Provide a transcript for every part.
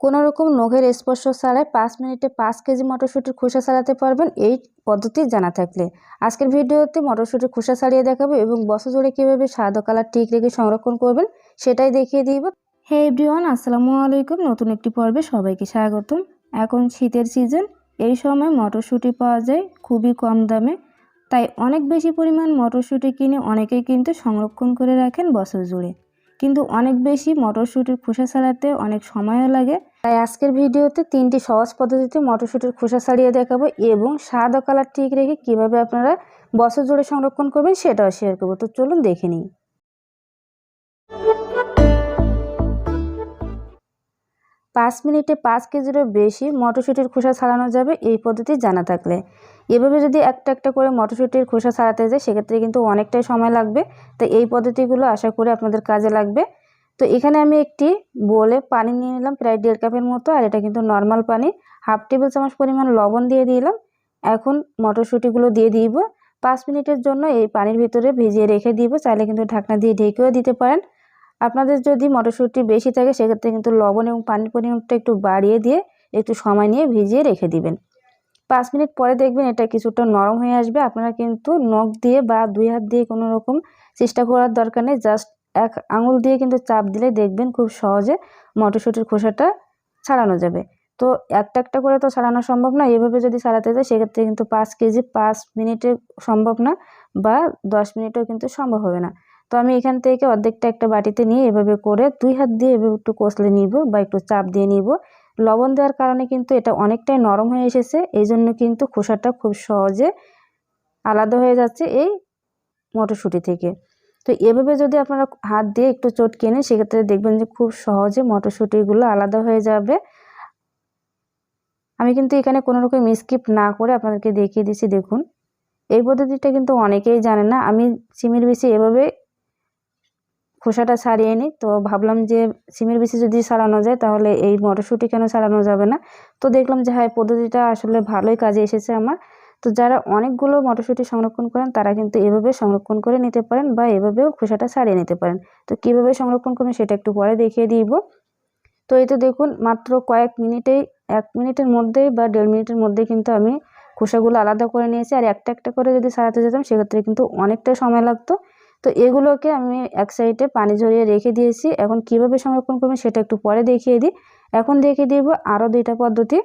কোনো রকম নখের স্পর্শ ছাড়াই পাঁচ মিনিটে পাঁচ কেজি মটরশুঁটির খোসা ছাড়াতে পারবেন এই পদ্ধতি জানা থাকলে। আজকের ভিডিওতে মটরশুঁটির খোসা ছাড়িয়ে দেখাবো এবং বছর জুড়ে কীভাবে সাদা কালার ঠিক রেখে সংরক্ষণ করবেন সেটাই দেখিয়ে দিব। হে এভরিওয়ান, আসসালামু আলাইকুম। নতুন একটি পর্বে সবাইকে স্বাগতম। এখন শীতের সিজন, এই সময় মটরশুঁটি পাওয়া যায় খুবই কম দামে। তাই অনেক বেশি পরিমাণ মটরশুঁটি কিনে অনেকেই কিন্তু সংরক্ষণ করে রাখেন বছর জুড়ে। কিন্তু অনেক বেশি মটরশুঁটির খোসা ছাড়াতে অনেক সময়ও লাগে। তাই আজকের ভিডিওতে তিনটি সহজ পদ্ধতিতে মটরশুঁটির খোসা ছাড়িয়ে দেখাবো এবং স্বাদ ও কালার ঠিক রেখে কীভাবে আপনারা বছর জুড়ে সংরক্ষণ করবেন সেটাও শেয়ার করব। তো চলুন দেখে নিই। পাঁচ মিনিটে পাঁচ কেজিরও বেশি মটরশুঁটির খোসা ছাড়ানো যাবে এই পদ্ধতি জানা থাকলে। এভাবে যদি একটা একটা করে মটরশুঁটির খোসা ছাড়াতে যায়, সেক্ষেত্রে কিন্তু অনেকটাই সময় লাগবে। তো এই পদ্ধতিগুলো আশা করি আপনাদের কাজে লাগবে। তো এখানে আমি একটি বলে পানি নিয়ে নিলাম, প্রায় দেড় কাপের মতো, আর এটা কিন্তু নর্মাল পানি। হাফ টেবিল চামচ পরিমাণ লবণ দিয়ে দিলাম। এখন মটরশুঁটিগুলো দিয়ে দিব। পাঁচ মিনিটের জন্য এই পানির ভিতরে ভিজিয়ে রেখে দিব। চাইলে কিন্তু ঢাকনা দিয়ে ঢেকেও দিতে পারেন। আপনাদের যদি মটরশুঁটি বেশি থাকে, সেক্ষেত্রে কিন্তু লবণ এবং পানির পরিমাণটা একটু বাড়িয়ে দিয়ে একটু সময় নিয়ে ভিজিয়ে রেখে দিবেন। পাঁচ মিনিট পরে দেখবেন এটা কিছুটা নরম হয়ে আসবে। আপনারা কিন্তু নখ দিয়ে বা দুই হাত দিয়ে কোনো রকম চেষ্টা করার দরকার নেই। জাস্ট এক আঙুল দিয়ে কিন্তু চাপ দিলে দেখবেন খুব সহজে মটরশুঁটির খোসাটা ছাড়ানো যাবে। তো একটা একটা করে তো ছাড়ানো সম্ভব না। এভাবে যদি ছাড়াতে যায় সেক্ষেত্রে কিন্তু পাঁচ কেজি পাঁচ মিনিটে সম্ভব না বা দশ মিনিটেও কিন্তু সম্ভব হবে না। তো আমি এখান থেকে অর্ধেকটা একটা বাটিতে নিয়ে এভাবে করে দুই হাত দিয়ে এভাবে একটু কষলে নিব বা একটু চাপ দিয়ে নিব। লবণ দেওয়ার কারণে কিন্তু এটা অনেকটাই নরম হয়ে এসেছে এই জন্য কিন্তু খোসাটা খুব সহজে আলাদা হয়ে যাচ্ছে এই মটরশুঁটি থেকে। তো এভাবে যদি আপনারা হাত দিয়ে একটু চটকে নেন, সেক্ষেত্রে দেখবেন যে খুব সহজে মটরশুঁটিগুলো আলাদা হয়ে যাবে। আমি কিন্তু এখানে কোনো রকম স্কিপ না করে আপনাদেরকে দেখিয়ে দিচ্ছি, দেখুন। এই পদ্ধতিটা কিন্তু অনেকেই জানে না। আমি সিমের বেশি এভাবে খোসাটা ছাড়িয়ে নিই তো ভাবলাম যে সিমের বেশি যদি সারানো যায়, তাহলে এই মটরশুঁটি কেন সারানো যাবে না? তো দেখলাম যে হ্যাঁ পদ্ধতিটা আসলে ভালোই কাজে এসেছে আমার। তো যারা অনেকগুলো মটরশুঁটি সংরক্ষণ করেন, তারা কিন্তু এভাবে সংরক্ষণ করে নিতে পারেন বা এভাবেও খোসাটা ছাড়িয়ে নিতে পারেন। তো কীভাবে সংরক্ষণ করবেন সেটা একটু পরে দেখিয়ে দিব। তো এই তো দেখুন, মাত্র কয়েক মিনিটেই, এক মিনিটের মধ্যেই বা দেড় মিনিটের মধ্যে কিন্তু আমি খোসাগুলো আলাদা করে নিয়েছি। আর একটা একটা করে যদি সারাতে যেতাম, সেক্ষেত্রে কিন্তু অনেকটা সময় লাগতো। তো এগুলোকে আমি এক সাইডে পানি ঝরিয়ে রেখে দিয়েছি। এখন কীভাবে সংরক্ষণ করবেন সেটা একটু পরে দেখিয়ে দিই। এখন দেখিয়ে দিব আরও দুইটা পদ্ধতি।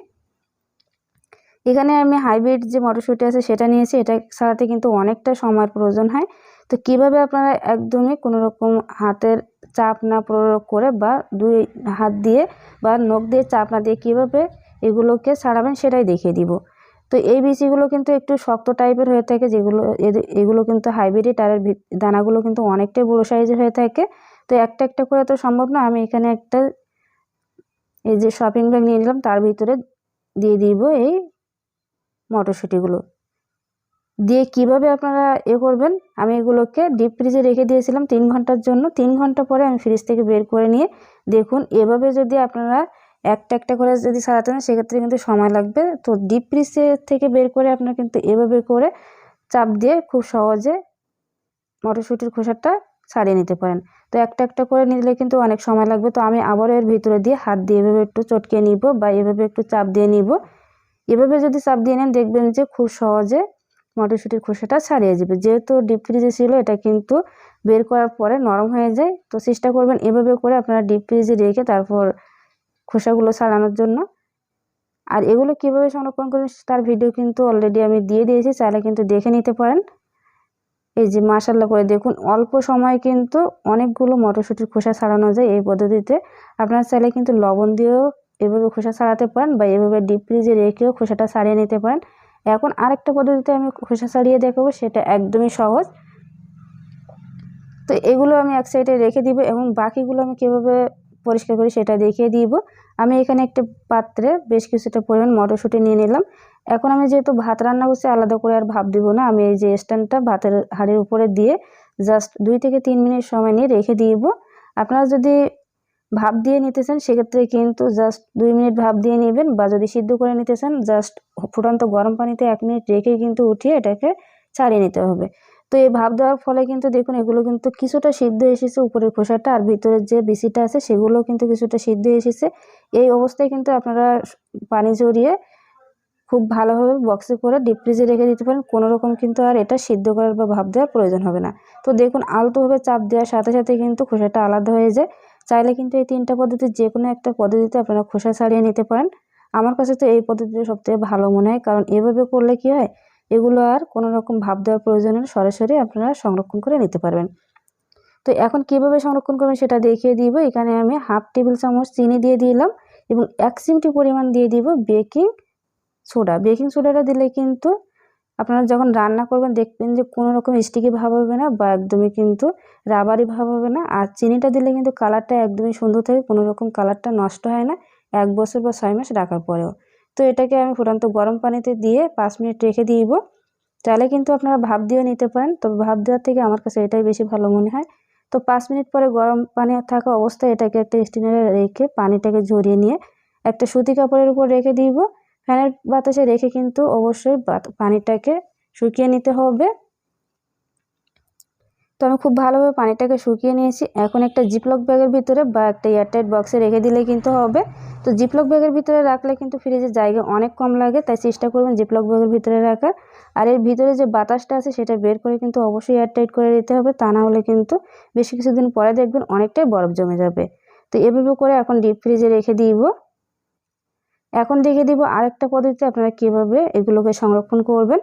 এখানে আমি হাইব্রিড যে মটরশুঁটি আছে সেটা নিয়েছি। এটা সারাতে কিন্তু অনেকটা সময়ের প্রয়োজন হয়। তো কীভাবে আপনারা একদমই কোনো রকম হাতের চাপ না প্রয়োগ করে বা দুই হাত দিয়ে বা নখ দিয়ে চাপ না দিয়ে কীভাবে এগুলোকে সারাবেন সেটাই দেখিয়ে দিব। তো এই বিচিগুলো কিন্তু একটু শক্ত টাইপের হয়ে থাকে, যেগুলো এগুলো কিন্তু হাইব্রিড আর দানাগুলো কিন্তু অনেকটাই বড়ো সাইজের হয়ে থাকে। তো একটা একটা করে তো সম্ভব না, আমি এখানে একটা এই যে শপিং ব্যাগ নিয়ে নিলাম, তার ভিতরে দিয়ে দিব এই মটরশুঁটিগুলো। দিয়ে কীভাবে আপনারা এ করবেন, আমি এগুলোকে ডিপ ফ্রিজে রেখে দিয়েছিলাম তিন ঘণ্টার জন্য। তিন ঘণ্টা পরে আমি ফ্রিজ থেকে বের করে নিয়ে দেখুন, এভাবে যদি আপনারা একটা একটা করে যদি সারাতে না সেক্ষেত্রে কিন্তু সময় লাগবে। তো ডিপ ফ্রিজে থেকে বের করে আপনারা কিন্তু এভাবে করে চাপ দিয়ে খুব সহজে মটরশুঁটির খোসাটা ছাড়িয়ে নিতে পারেন। তো একটা একটা করে নিলে কিন্তু অনেক সময় লাগবে। তো আমি আবারও এর ভিতরে দিয়ে হাত দিয়ে এভাবে একটু চটকে নিব বা এভাবে একটু চাপ দিয়ে নিব। এভাবে যদি চাপ দিয়ে নেন, দেখবেন যে খুব সহজে মটরশুঁটির খোসাটা ছাড়িয়ে যাবে। যেহেতু ডিপ ফ্রিজে ছিল, এটা কিন্তু বের করার পরে নরম হয়ে যায়। তো চেষ্টা করবেন এভাবে করে আপনারা ডিপ ফ্রিজে রেখে তারপর খোসাগুলো ছাড়ানোর জন্য। আর এগুলো কীভাবে সংরক্ষণ করবেন তার ভিডিও কিন্তু অলরেডি আমি দিয়ে দিয়েছি, চাইলে কিন্তু দেখে নিতে পারেন। এই যে মাসাল্লা করে দেখুন, অল্প সময় কিন্তু অনেকগুলো মটরশুঁটির খোসা ছাড়ানো যায় এই পদ্ধতিতে। আপনারা চাইলে কিন্তু লবণ দিয়েও এভাবে খোসা ছাড়াতে পারেন বা এভাবে ডিপ ফ্রিজে রেখেও খোসাটা ছাড়িয়ে নিতে পারেন। এখন আরেকটা পদ্ধতিতে আমি খোসা ছাড়িয়ে দেখাবো, সেটা একদমই সহজ। তো এগুলো আমি এক সাইডে রেখে দিব এবং বাকিগুলো আমি কীভাবে পরিষ্কার করে সেটা দেখিয়ে দিব। আমি এখানে একটা পাত্রে বেশ কিছুটা পরিমাণ মটরশুঁটি নিয়ে নিলাম। এখন আমি যেহেতু ভাত রান্না করছি, আলাদা করে আর ভাব দিব না। আমি এই যে স্ট্যান্ডটা ভাতের হাঁড়ির উপরে দিয়ে জাস্ট দুই থেকে তিন মিনিট সময় নিয়ে রেখে দিব। আপনারা যদি ভাপ দিয়ে নিতে চান, সেক্ষেত্রে কিন্তু জাস্ট দুই মিনিট ভাপ দিয়ে নেবেন বা যদি সিদ্ধ করে নিতে চান, জাস্ট ফুটন্ত গরম পানিতে এক মিনিট রেখে কিন্তু উঠিয়ে এটাকে ছাড়িয়ে নিতে হবে। তো এই ভাব দেওয়ার ফলে কিন্তু দেখুন, এগুলো কিন্তু কিছুটা সিদ্ধ এসেছে উপরের খোসাটা আর ভিতরের যে বিসিটা আছে সেগুলোও কিন্তু কিছুটা সিদ্ধ এসেছে। এই অবস্থায় কিন্তু আপনারা পানি জড়িয়ে খুব ভালোভাবে বক্সে করে ডিপ ফ্রিজে রেখে দিতে পারেন। কোনো রকম কিন্তু আর এটা সিদ্ধ করার বা ভাব দেওয়ার প্রয়োজন হবে না। তো দেখুন, আলতোভাবে চাপ দেওয়ার সাথে সাথে কিন্তু খোসাটা আলাদা হয়ে যায়। চাইলে কিন্তু এই তিনটা পদ্ধতি যে কোনো একটা পদ্ধতিতে আপনারা খোসা ছাড়িয়ে নিতে পারেন। আমার কাছে তো এই পদ্ধতিটা সবথেকে ভালো মনে হয়, কারণ এভাবে করলে কি হয় এগুলো আর কোনো রকম ভাব দেওয়ার প্রয়োজন নেই। সরাসরি আপনারা সংরক্ষণ করে নিতে পারবেন। তো এখন কীভাবে সংরক্ষণ করবেন সেটা দেখিয়ে দিব। এখানে আমি হাফ টেবিল চামচ চিনি দিয়ে দিলাম এবং এক চিমটি পরিমাণ দিয়ে দিব বেকিং সোডা। বেকিং সোডাটা দিলে কিন্তু আপনারা যখন রান্না করবেন দেখবেন যে কোনো রকম স্টিকি ভাব হবে না বা একদমই কিন্তু রাবারি ভাব হবে না। আর চিনিটা দিলে কিন্তু কালারটা একদমই সুন্দর থাকে, কোনো রকম কালারটা নষ্ট হয় না। এক বছর বা ছয় মাস রাখার পরেও। তো এটাকে আমি ফুটান্ত গরম পানিতে দিয়ে পাঁচ মিনিট রেখে দিব। চাইলে কিন্তু আপনারা ভাব দিয়েও নিতে পারেন তো ভাব দেওয়ার থেকে আমার কাছে এটাই বেশি ভালো মনে হয়। তো পাঁচ মিনিট পরে গরম পানি থাকা অবস্থায় এটাকে একটা স্টিনারে রেখে পানিটাকে ঝরিয়ে নিয়ে একটা সুতি কাপড়ের উপর রেখে দিব। ফ্যানের বাতাসে রেখে কিন্তু অবশ্যই পানিটাকে শুকিয়ে নিতে হবে। আমি খুব ভালোভাবে পানিটাকে শুকিয়ে নিয়েছি। এখন একটা জিপলক ব্যাগের ভিতরে বা একটা এয়ারটাইট বক্সে রেখে দিলে কিন্তু হবে। তো জিপলক ব্যাগের ভিতরে রাখলে কিন্তু ফ্রিজের জায়গা অনেক কম লাগে, তাই চেষ্টা করবেন জিপলক ব্যাগের ভিতরে রাখার। আর এর ভিতরে যে বাতাসটা আছে সেটা বের করে কিন্তু অবশ্যই এয়ারটাইট করে দিতে হবে, তা না হলে কিন্তু বেশি কিছুদিন পরে দেখবেন অনেকটাই বরফ জমে যাবে। তো এভাবে করে এখন ডিপ ফ্রিজে রেখে দিব। এখন দেখে দিব আরেকটা পদ্ধতিতে আপনারা কীভাবে এগুলোকে সংরক্ষণ করবেন।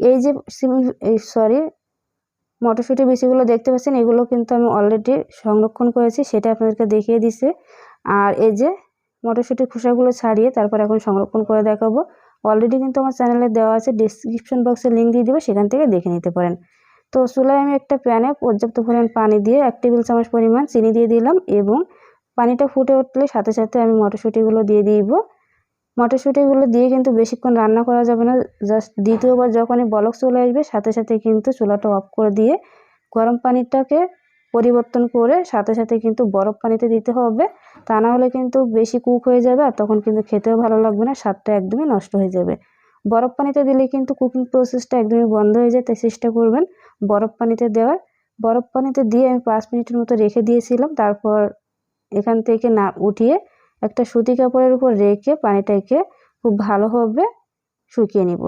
এই যে সরি মটরশুঁটি বিচিগুলো দেখতে পাচ্ছেন, এগুলো কিন্তু আমি অলরেডি সংরক্ষণ করেছি, সেটা আপনাদেরকে দেখিয়ে দিছে আর এই যে মটরশুঁটির খোসাগুলো ছাড়িয়ে তারপর এখন সংরক্ষণ করে দেখাবো। অলরেডি কিন্তু আমার চ্যানেলে দেওয়া আছে ডিসক্রিপশন বক্সে লিঙ্ক দিয়ে দেবো, সেখান থেকে দেখে নিতে পারেন। তো চুলায় আমি একটা প্যানে পর্যাপ্ত পরিমাণ পানি দিয়ে এক টেবিল চামচ পরিমাণ চিনি দিয়ে দিলাম এবং পানিটা ফুটে উঠলে সাথে সাথে আমি মটরশুঁটিগুলো দিয়ে দিব। মটরশুঁটিগুলো দিয়ে কিন্তু বেশিক্ষণ রান্না করা যাবে না। জাস্ট দ্বিতীয়বার যখনই বলক চলে আসবে, সাথে সাথে কিন্তু চুলাটা অফ করে দিয়ে গরম পানিটাকে পরিবর্তন করে সাথে সাথে কিন্তু বরফ পানিতে দিতে হবে। তা না হলে কিন্তু বেশি কুক হয়ে যাবে আর তখন কিন্তু খেতেও ভালো লাগবে না, স্বাদটা একদমই নষ্ট হয়ে যাবে। বরফ পানিতে দিলে কিন্তু কুকিং প্রসেসটা একদমই বন্ধ হয়ে যায়, তাই চেষ্টা করবেন বরফ পানিতে দেওয়ার। বরফ পানিতে দিয়ে আমি পাঁচ মিনিটের মতো রেখে দিয়েছিলাম, তারপর এখান থেকে না উঠিয়ে একটা সুতি কাপড়ের উপর রেখে পানিটাকে খুব ভালোভাবে শুকিয়ে নিব।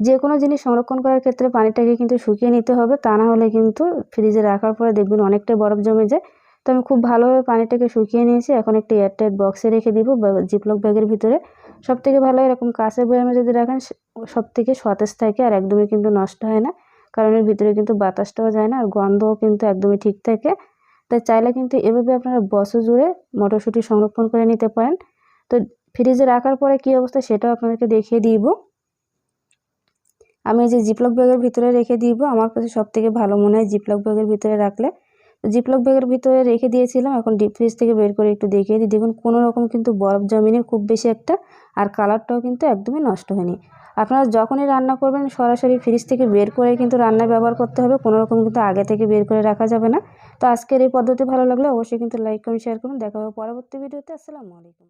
যে কোনো জিনিস সংরক্ষণ করার ক্ষেত্রে পানিটাকে কিন্তু শুকিয়ে নিতে হবে, তা না হলে কিন্তু ফ্রিজে রাখার পরে দেখবেন অনেকটা বরফ জমে যায়। তো আমি খুব ভালোভাবে পানিটাকে শুকিয়ে নিয়েছি, এখন একটা এয়ারটাইট বক্সে রেখে দিব জিপলক ব্যাগের ভিতরে। সব থেকে ভালো এরকম কাঁচের বয়ামে যদি রাখেন সব থেকে সতেজ থাকে আর একদমই কিন্তু নষ্ট হয় না, কারণ এর ভিতরে কিন্তু বাতাসটাও যায় না, আর গন্ধও কিন্তু একদমই ঠিক থাকে। তাই চাইলে কিন্তু এভাবে আপনারা বছর জুড়ে মটরশুঁটি সংরক্ষণ করে নিতে পারেন। তো ফ্রিজে রাখার পরে কি অবস্থা সেটাও আপনাদেরকে দেখিয়ে দিব। আমি যে জিপলক ব্যাগের ভিতরে রেখে দিব। আমার কাছে সব থেকে ভালো মনে হয় জিপলক ব্যাগের ভিতরে রাখলে জিপলক ব্যাগের ভিতরে রেখে দিয়েছিলাম। এখন ডিপ ফ্রিজ থেকে বের করে একটু দেখিয়ে দিই। দেখুন, কোনো রকম কিন্তু বরফ জমিনে, খুব বেশি একটা, আর কালারটাও কিন্তু একদমই নষ্ট হয়নি। আপনারা যখনই রান্না করবেন, সরাসরি ফ্রিজ থেকে বের করে কিন্তু রান্নায় ব্যবহার করতে হবে। কোনো রকম কিন্তু আগে থেকে বের করে রাখা যাবে না। তো আজকের এই পদ্ধতি ভালো লাগলে অবশ্যই কিন্তু লাইক করুন শেয়ার করুন। দেখা হবে পরবর্তী ভিডিওতে। আসসালামু আলাইকুম।